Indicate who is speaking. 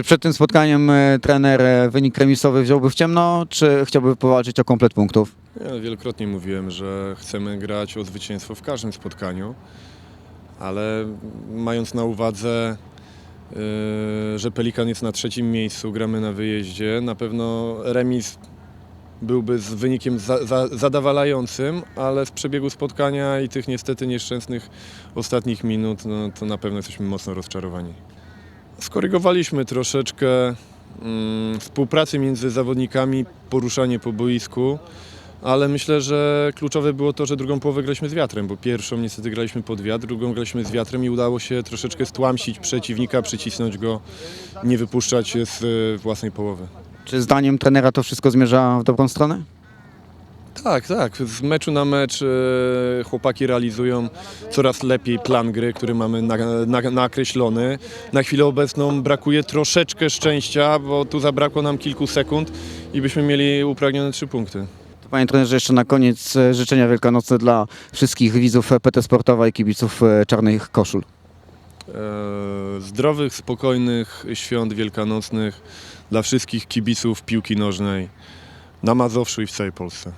Speaker 1: Czy przed tym spotkaniem e, trener e, wynik remisowy wziąłby w ciemno, czy chciałby powalczyć o komplet punktów?
Speaker 2: Ja wielokrotnie mówiłem, że chcemy grać o zwycięstwo w każdym spotkaniu, ale mając na uwadze, yy, że Pelikan jest na trzecim miejscu, gramy na wyjeździe, na pewno remis byłby z wynikiem za, za, zadowalającym, ale z przebiegu spotkania i tych niestety nieszczęsnych ostatnich minut, no, to na pewno jesteśmy mocno rozczarowani. Skorygowaliśmy troszeczkę mm, współpracy między zawodnikami, poruszanie po boisku. Ale myślę, że kluczowe było to, że drugą połowę graliśmy z wiatrem, bo pierwszą niestety graliśmy pod wiatr, drugą graliśmy z wiatrem i udało się troszeczkę stłamsić przeciwnika, przycisnąć go, nie wypuszczać z e, własnej połowy.
Speaker 1: Czy zdaniem trenera to wszystko zmierza w dobrą stronę?
Speaker 2: Tak, tak. Z meczu na mecz e, chłopaki realizują coraz lepiej plan gry, który mamy na, na, nakreślony. Na chwilę obecną brakuje troszeczkę szczęścia, bo tu zabrakło nam kilku sekund i byśmy mieli upragnione trzy punkty.
Speaker 1: To panie trenerze, jeszcze na koniec e, życzenia wielkanocne dla wszystkich widzów PT Sportowa i kibiców e, czarnych koszul.
Speaker 2: E, zdrowych, spokojnych świąt wielkanocnych dla wszystkich kibiców piłki nożnej na Mazowszu i w całej Polsce.